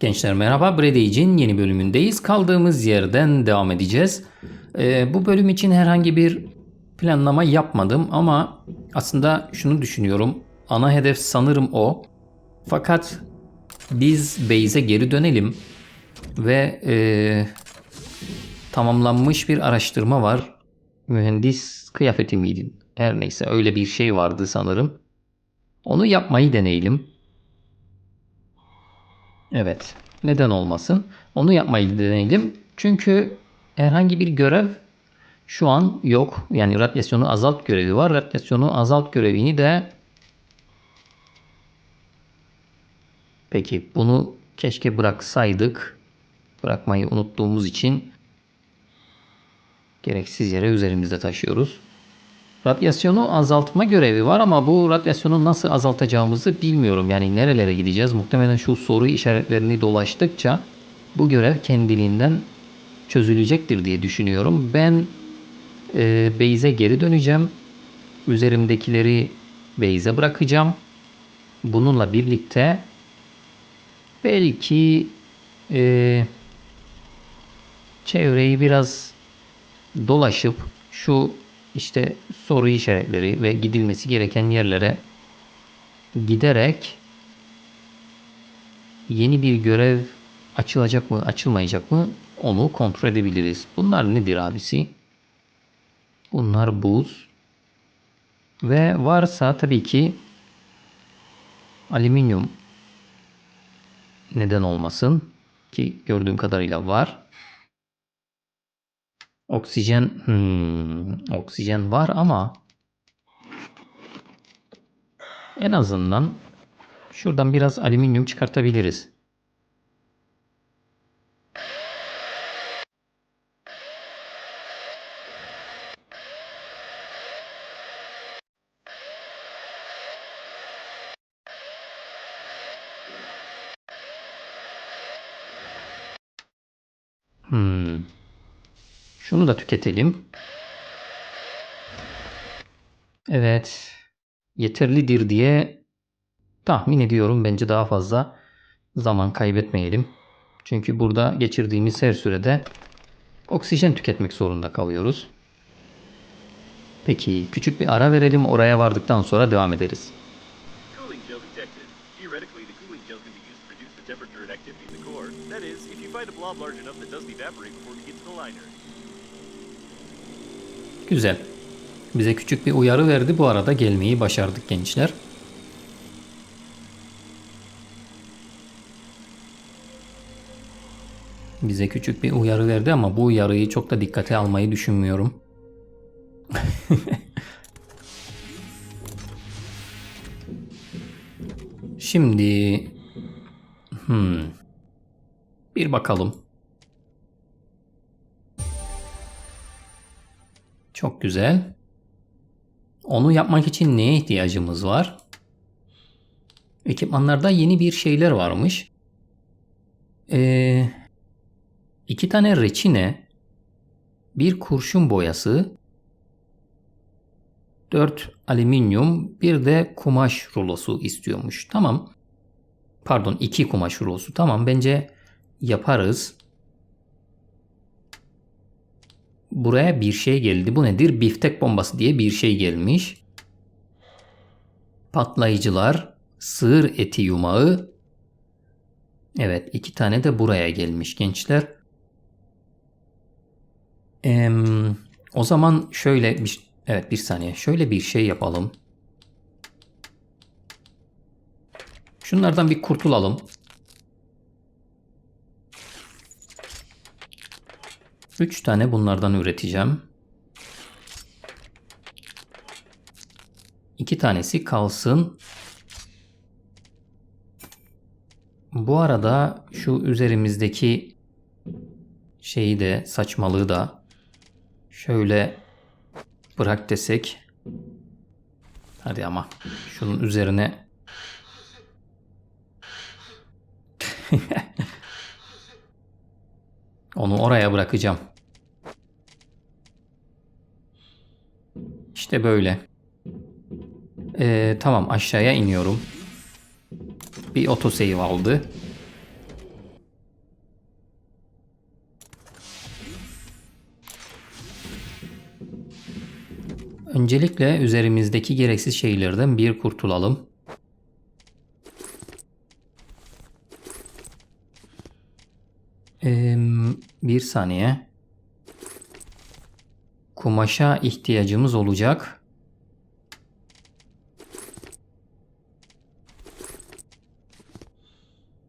Gençler merhaba, Bredage'in yeni bölümündeyiz. Kaldığımız yerden devam edeceğiz. Ee, bu bölüm için herhangi bir planlama yapmadım ama aslında şunu düşünüyorum. Ana hedef sanırım o. Fakat biz base'e geri dönelim ve ee, tamamlanmış bir araştırma var. Mühendis kıyafeti miydi? Her neyse öyle bir şey vardı sanırım. Onu yapmayı deneyelim. Evet. Neden olmasın? Onu yapmayı deneyelim. Çünkü herhangi bir görev şu an yok. Yani radyasyonu azalt görevi var. Radyasyonu azalt görevini de Peki bunu keşke bıraksaydık. Bırakmayı unuttuğumuz için gereksiz yere üzerimizde taşıyoruz. Radyasyonu azaltma görevi var ama bu radyasyonu nasıl azaltacağımızı bilmiyorum. Yani nerelere gideceğiz? Muhtemelen şu soru işaretlerini dolaştıkça bu görev kendiliğinden çözülecektir diye düşünüyorum. Ben e, base'e geri döneceğim. Üzerimdekileri base'e bırakacağım. Bununla birlikte belki e, çevreyi biraz dolaşıp şu işte soru işaretleri ve gidilmesi gereken yerlere giderek yeni bir görev açılacak mı açılmayacak mı onu kontrol edebiliriz. Bunlar nedir abisi? Bunlar buz. Ve varsa tabii ki alüminyum neden olmasın ki gördüğüm kadarıyla var. Oksijen hmm, oksijen var ama en azından şuradan biraz alüminyum çıkartabiliriz. Hmm. Şunu da tüketelim. Evet. Yeterlidir diye tahmin ediyorum. Bence daha fazla zaman kaybetmeyelim. Çünkü burada geçirdiğimiz her sürede oksijen tüketmek zorunda kalıyoruz. Peki küçük bir ara verelim. Oraya vardıktan sonra devam ederiz. Large enough that doesn't evaporate before we get to the liner. Güzel. Bize küçük bir uyarı verdi. Bu arada gelmeyi başardık gençler. Bize küçük bir uyarı verdi ama bu uyarıyı çok da dikkate almayı düşünmüyorum. Şimdi hmm, bir bakalım. Çok güzel. Onu yapmak için neye ihtiyacımız var? Ekipmanlarda yeni bir şeyler varmış. Ee, iki tane reçine, bir kurşun boyası, dört alüminyum, bir de kumaş rulosu istiyormuş. Tamam. Pardon iki kumaş rulosu. Tamam bence yaparız. Buraya bir şey geldi. Bu nedir? Biftek bombası diye bir şey gelmiş. Patlayıcılar, sığır eti yumağı. Evet, iki tane de buraya gelmiş gençler. Em, o zaman şöyle bir evet bir saniye. Şöyle bir şey yapalım. Şunlardan bir kurtulalım. Üç tane bunlardan üreteceğim. İki tanesi kalsın. Bu arada şu üzerimizdeki şeyi de saçmalığı da şöyle bırak desek. Hadi ama şunun üzerine Onu oraya bırakacağım. İşte böyle. Ee, tamam aşağıya iniyorum. Bir otosave aldı. Öncelikle üzerimizdeki gereksiz şeylerden bir kurtulalım. Bir saniye. Kumaşa ihtiyacımız olacak.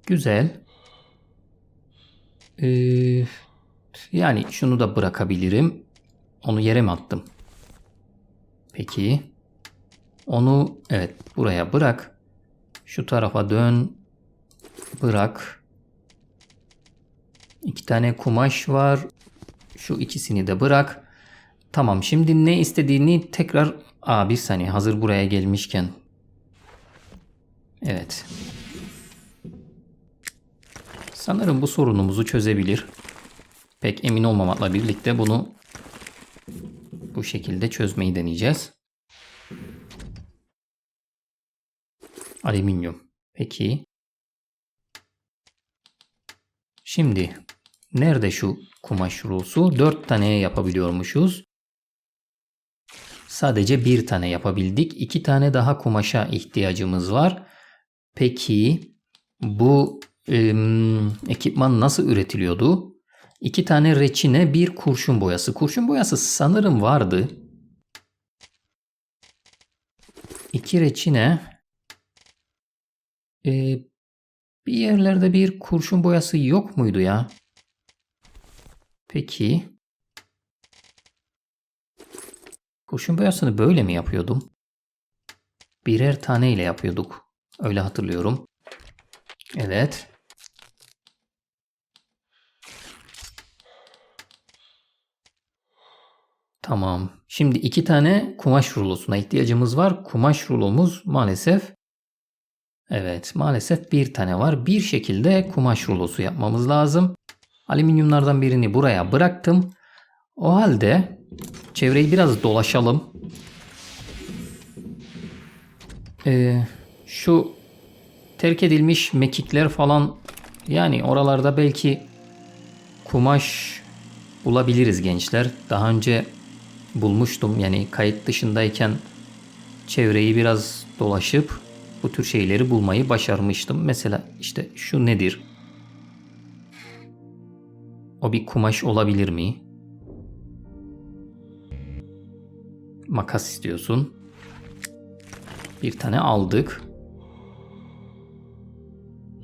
Güzel. Ee, yani şunu da bırakabilirim. Onu yere mi attım? Peki. Onu evet buraya bırak. Şu tarafa dön. Bırak. İki tane kumaş var. Şu ikisini de bırak. Tamam şimdi ne istediğini tekrar... Aa bir saniye hazır buraya gelmişken. Evet. Sanırım bu sorunumuzu çözebilir. Pek emin olmamakla birlikte bunu bu şekilde çözmeyi deneyeceğiz. Alüminyum. Peki. Şimdi nerede şu kumaş rulosu? 4 taneye yapabiliyormuşuz. Sadece bir tane yapabildik. 2 tane daha kumaşa ihtiyacımız var. Peki bu ekipman nasıl üretiliyordu? 2 tane reçine, bir kurşun boyası. Kurşun boyası sanırım vardı. 2 reçine. Ee, bir yerlerde bir kurşun boyası yok muydu ya? Peki. Kurşun boyasını böyle mi yapıyordum? Birer tane ile yapıyorduk. Öyle hatırlıyorum. Evet. Tamam. Şimdi iki tane kumaş rulosuna ihtiyacımız var. Kumaş rulomuz maalesef Evet maalesef bir tane var. Bir şekilde kumaş rulosu yapmamız lazım. Alüminyumlardan birini buraya bıraktım. O halde çevreyi biraz dolaşalım. Ee, şu terk edilmiş mekikler falan yani oralarda belki kumaş bulabiliriz gençler. Daha önce bulmuştum yani kayıt dışındayken çevreyi biraz dolaşıp bu tür şeyleri bulmayı başarmıştım. Mesela işte şu nedir? O bir kumaş olabilir mi? Makas istiyorsun. Bir tane aldık.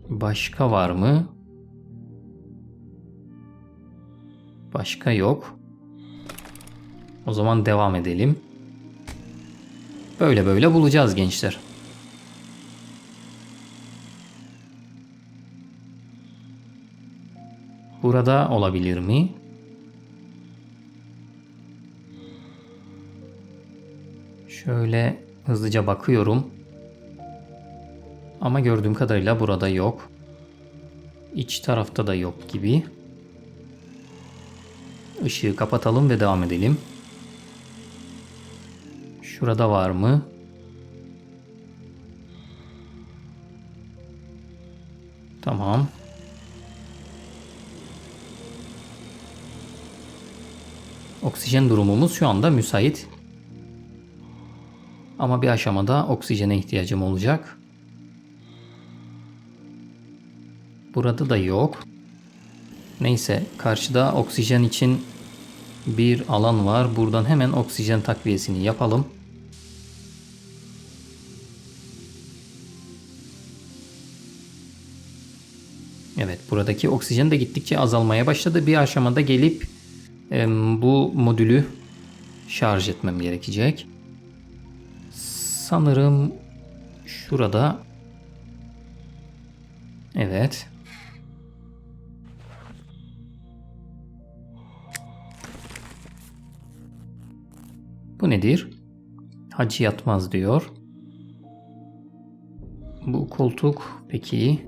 Başka var mı? Başka yok. O zaman devam edelim. Böyle böyle bulacağız gençler. Burada olabilir mi? Şöyle hızlıca bakıyorum. Ama gördüğüm kadarıyla burada yok. İç tarafta da yok gibi. Işığı kapatalım ve devam edelim. Şurada var mı? Oksijen durumumuz şu anda müsait. Ama bir aşamada oksijene ihtiyacım olacak. Burada da yok. Neyse karşıda oksijen için bir alan var. Buradan hemen oksijen takviyesini yapalım. Evet buradaki oksijen de gittikçe azalmaya başladı. Bir aşamada gelip bu modülü şarj etmem gerekecek. Sanırım şurada Evet. Bu nedir? Hacı yatmaz diyor. Bu koltuk peki.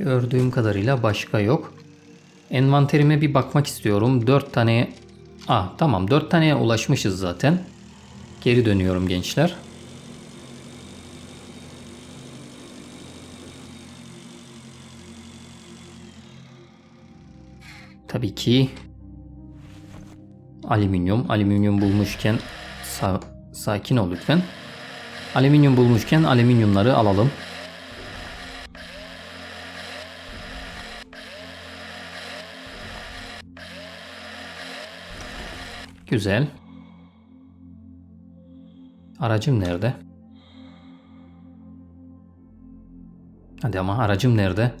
Gördüğüm kadarıyla başka yok. Envanterime bir bakmak istiyorum. 4 tane... Ah tamam 4 taneye ulaşmışız zaten. Geri dönüyorum gençler. Tabii ki alüminyum. Alüminyum bulmuşken sa sakin ol lütfen. Alüminyum bulmuşken alüminyumları alalım. Güzel. Aracım nerede? Hadi ama aracım nerede?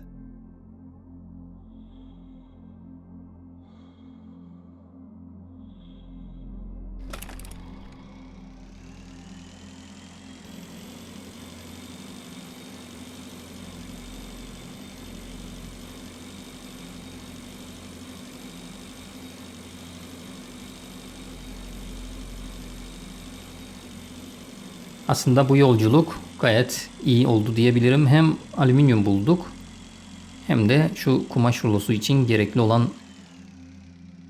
Aslında bu yolculuk gayet iyi oldu diyebilirim. Hem alüminyum bulduk hem de şu kumaş rulosu için gerekli olan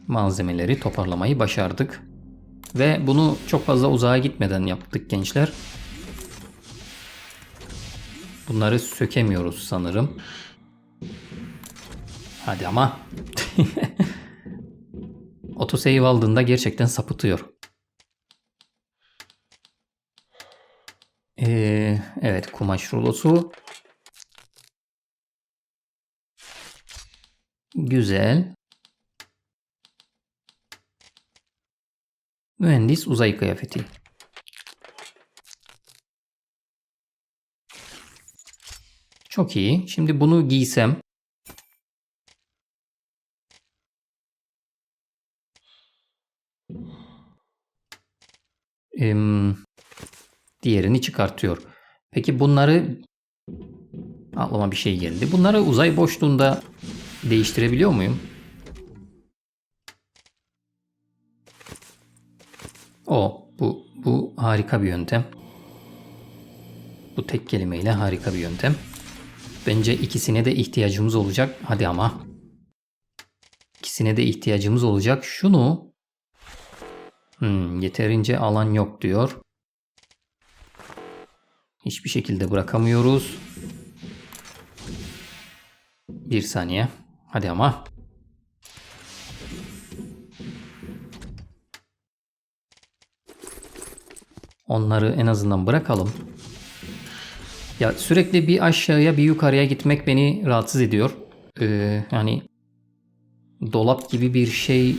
malzemeleri toparlamayı başardık. Ve bunu çok fazla uzağa gitmeden yaptık gençler. Bunları sökemiyoruz sanırım. Hadi ama. Autosave aldığında gerçekten sapıtıyor. Ee, evet kumaş rulosu. Güzel. Mühendis uzay kıyafeti. Çok iyi. Şimdi bunu giysem. Em, diğerini çıkartıyor. Peki bunları aklıma bir şey geldi. Bunları uzay boşluğunda değiştirebiliyor muyum? O bu bu harika bir yöntem. Bu tek kelimeyle harika bir yöntem. Bence ikisine de ihtiyacımız olacak. Hadi ama. İkisine de ihtiyacımız olacak. Şunu Hmm, yeterince alan yok diyor. Hiçbir şekilde bırakamıyoruz. Bir saniye. Hadi ama. Onları en azından bırakalım. Ya sürekli bir aşağıya bir yukarıya gitmek beni rahatsız ediyor. Ee, yani dolap gibi bir şey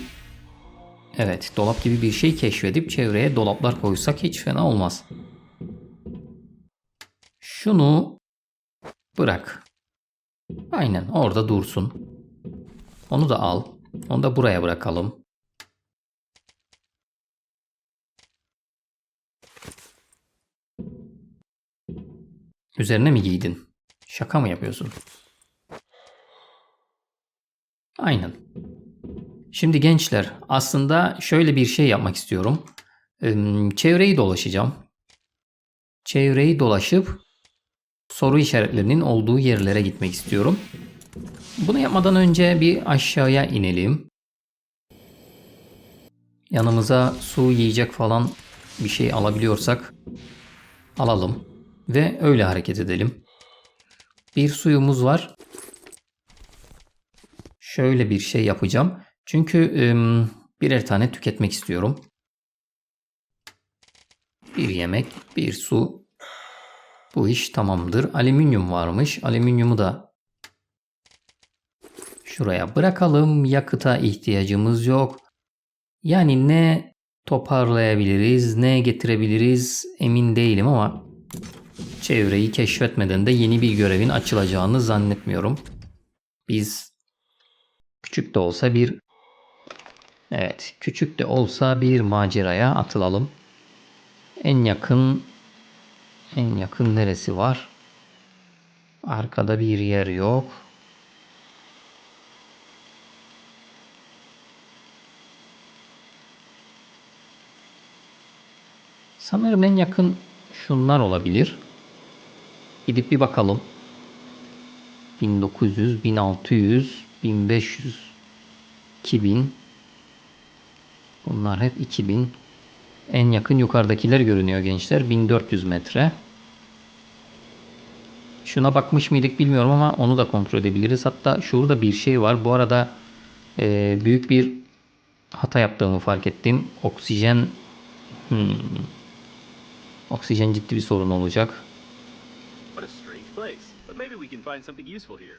Evet, dolap gibi bir şey keşfedip çevreye dolaplar koysak hiç fena olmaz. Şunu bırak. Aynen orada dursun. Onu da al. Onu da buraya bırakalım. Üzerine mi giydin? Şaka mı yapıyorsun? Aynen. Şimdi gençler aslında şöyle bir şey yapmak istiyorum. Çevreyi dolaşacağım. Çevreyi dolaşıp soru işaretlerinin olduğu yerlere gitmek istiyorum. Bunu yapmadan önce bir aşağıya inelim. Yanımıza su yiyecek falan bir şey alabiliyorsak alalım ve öyle hareket edelim. Bir suyumuz var. Şöyle bir şey yapacağım. Çünkü birer tane tüketmek istiyorum. Bir yemek, bir su. Bu iş tamamdır. Alüminyum varmış. Alüminyumu da şuraya bırakalım. Yakıta ihtiyacımız yok. Yani ne toparlayabiliriz, ne getirebiliriz emin değilim ama çevreyi keşfetmeden de yeni bir görevin açılacağını zannetmiyorum. Biz küçük de olsa bir Evet, küçük de olsa bir maceraya atılalım. En yakın en yakın neresi var? Arkada bir yer yok. Sanırım en yakın şunlar olabilir. Gidip bir bakalım. 1900, 1600, 1500, 2000 Bunlar hep 2000. En yakın yukarıdakiler görünüyor gençler. 1400 metre. Şuna bakmış mıydık bilmiyorum ama onu da kontrol edebiliriz. Hatta şurada bir şey var. Bu arada Ee, büyük bir hata yaptığımı fark ettim. Oksijen hmm, oksijen ciddi bir sorun olacak. What a strange place. But maybe we can find something useful here.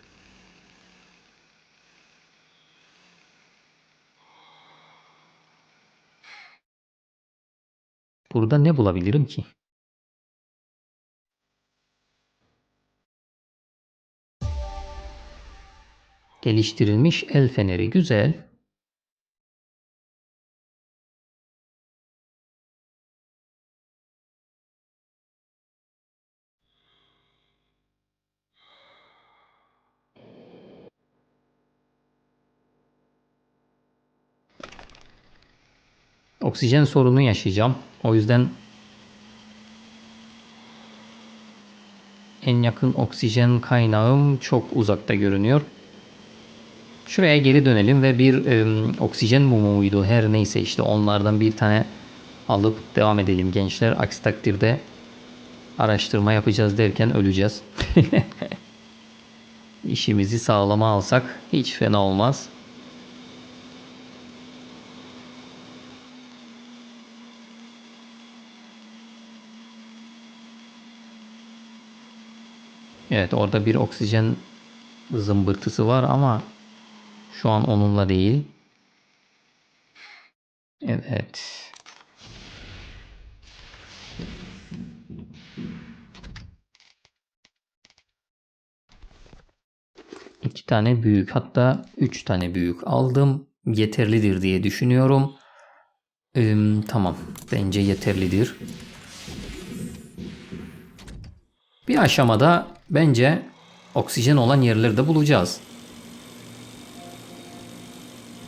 Burada ne bulabilirim ki? Geliştirilmiş el feneri güzel. Oksijen sorunu yaşayacağım. O yüzden en yakın oksijen kaynağım çok uzakta görünüyor. Şuraya geri dönelim ve bir e, oksijen mumu muydu her neyse işte onlardan bir tane alıp devam edelim gençler. Aksi takdirde araştırma yapacağız derken öleceğiz. İşimizi sağlama alsak hiç fena olmaz. Evet orada bir oksijen zımbırtısı var ama şu an onunla değil. Evet. İki tane büyük hatta üç tane büyük aldım. Yeterlidir diye düşünüyorum. Ee, tamam bence yeterlidir. Bir aşamada bence oksijen olan yerleri de bulacağız.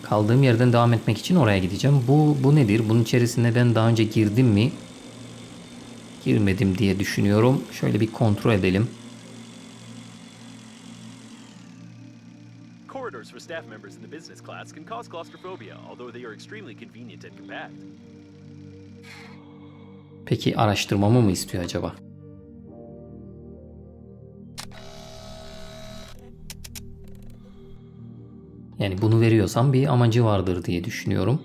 Kaldığım yerden devam etmek için oraya gideceğim. Bu bu nedir? Bunun içerisine ben daha önce girdim mi? Girmedim diye düşünüyorum. Şöyle bir kontrol edelim. Corridors for staff members in the business class can cause claustrophobia, although they are extremely convenient and compact. Peki araştırmamı mı istiyor acaba? Yani bunu veriyorsam bir amacı vardır diye düşünüyorum.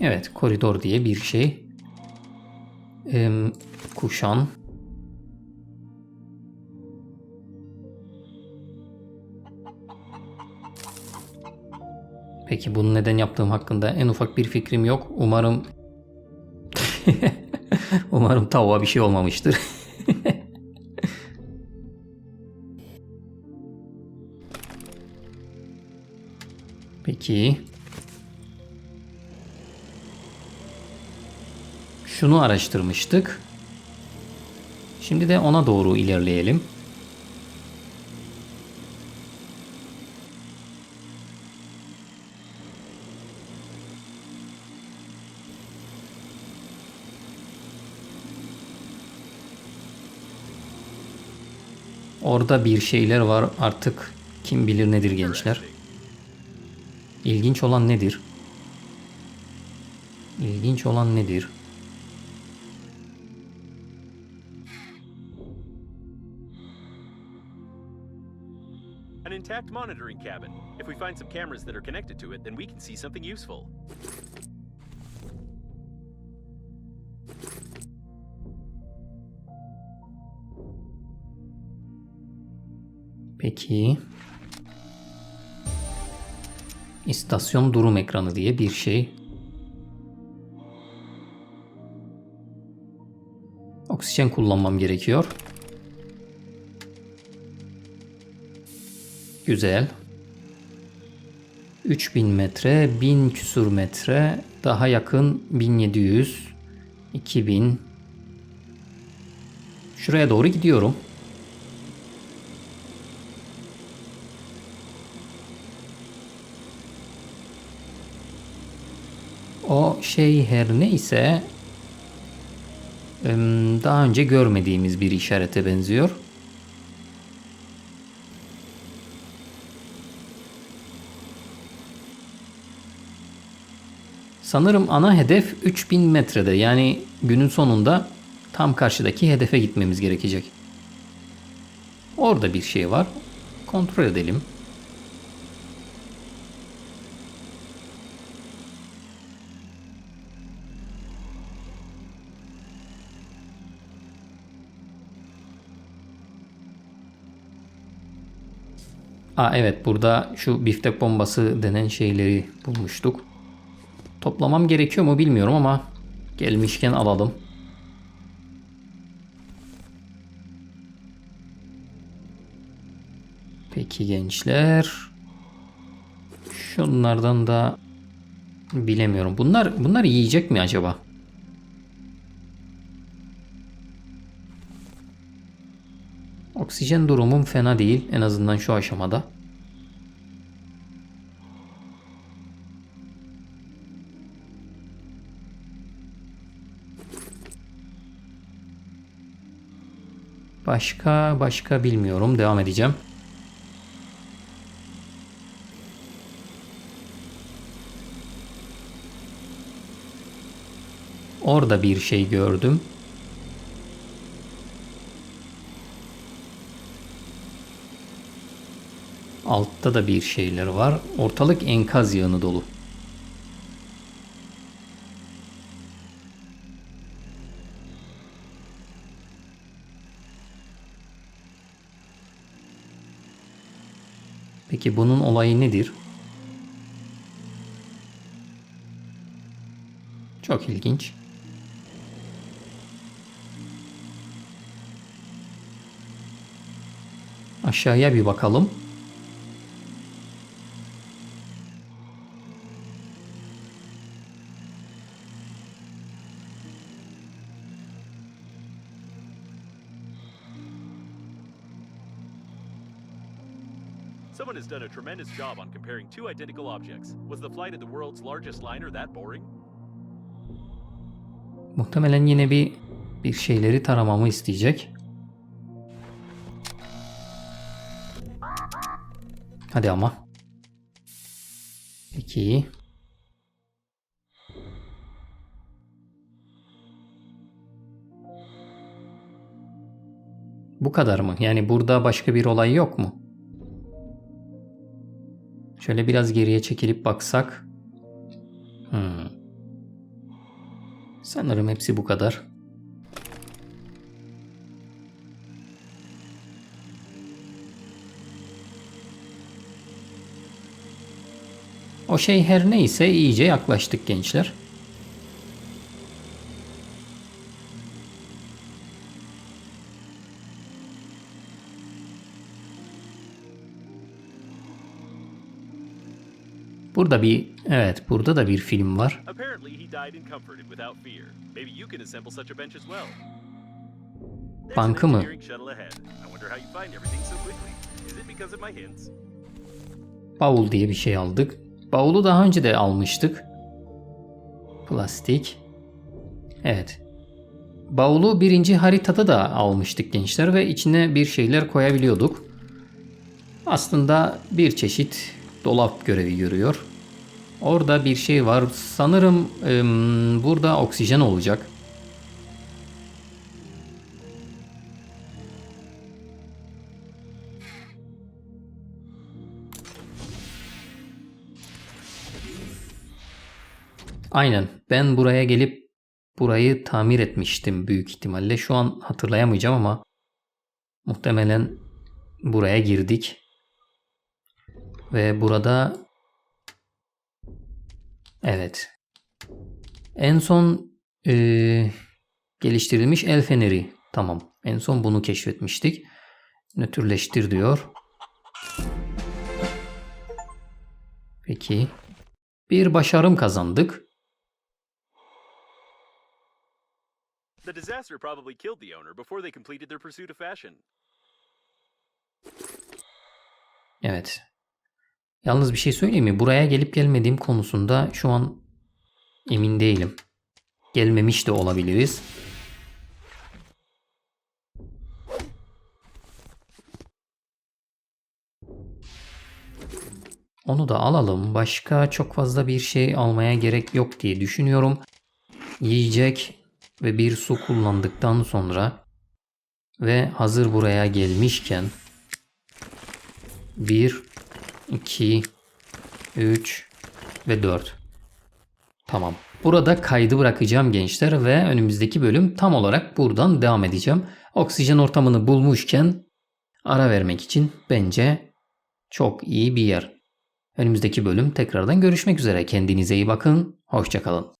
Evet, koridor diye bir şey. Em, kuşan. Peki bunu neden yaptığım hakkında en ufak bir fikrim yok. Umarım Umarım tavuğa bir şey olmamıştır. Peki. Şunu araştırmıştık. Şimdi de ona doğru ilerleyelim. Orada bir şeyler var artık kim bilir nedir gençler. İlginç olan nedir? İlginç olan nedir? An intact monitoring cabin. If we find some cameras that are connected to it, then we can see something useful. Peki. İstasyon durum ekranı diye bir şey. Oksijen kullanmam gerekiyor. Güzel. 3000 metre, 1000 küsur metre, daha yakın 1700, 2000. Şuraya doğru gidiyorum. O şey her neyse daha önce görmediğimiz bir işarete benziyor. Sanırım ana hedef 3000 metrede. Yani günün sonunda tam karşıdaki hedefe gitmemiz gerekecek. Orada bir şey var. Kontrol edelim. Aa evet burada şu biftek bombası denen şeyleri bulmuştuk. Toplamam gerekiyor mu bilmiyorum ama gelmişken alalım. Peki gençler. Şunlardan da bilemiyorum. Bunlar bunlar yiyecek mi acaba? Oksijen durumum fena değil en azından şu aşamada. Başka başka bilmiyorum. Devam edeceğim. Orada bir şey gördüm. Altta da bir şeyler var. Ortalık enkaz yığını dolu. Peki bunun olayı nedir? Çok ilginç. Aşağıya bir bakalım. Tremendous job on comparing two identical objects. Was the flight of the world's largest liner that boring? Muhtemelen yine bir bir şeyleri taramamı isteyecek. Hadi ama. Peki. Bu kadar mı? Yani burada başka bir olay yok mu? Şöyle biraz geriye çekilip baksak. Hmm. Sanırım hepsi bu kadar. O şey her neyse iyice yaklaştık gençler. Burada bir evet burada da bir film var. Bankı mı? Bavul diye bir şey aldık. Bavulu daha önce de almıştık. Plastik. Evet. Bavulu birinci haritada da almıştık gençler ve içine bir şeyler koyabiliyorduk. Aslında bir çeşit dolap görevi görüyor. Orada bir şey var. Sanırım ım, burada oksijen olacak. Aynen. Ben buraya gelip burayı tamir etmiştim büyük ihtimalle. Şu an hatırlayamayacağım ama muhtemelen buraya girdik. Ve burada evet. En son eee, geliştirilmiş el feneri. Tamam. En son bunu keşfetmiştik. Nötrleştir diyor. Peki. Bir başarım kazandık. The disaster probably killed the owner before they completed their pursuit of fashion. Evet. Yalnız bir şey söyleyeyim mi? Buraya gelip gelmediğim konusunda şu an emin değilim. Gelmemiş de olabiliriz. Onu da alalım. Başka çok fazla bir şey almaya gerek yok diye düşünüyorum. Yiyecek ve bir su kullandıktan sonra ve hazır buraya gelmişken 1 2 3 ve 4 Tamam. Burada kaydı bırakacağım gençler ve önümüzdeki bölüm tam olarak buradan devam edeceğim. Oksijen ortamını bulmuşken ara vermek için bence çok iyi bir yer. Önümüzdeki bölüm tekrardan görüşmek üzere. Kendinize iyi bakın. Hoşçakalın.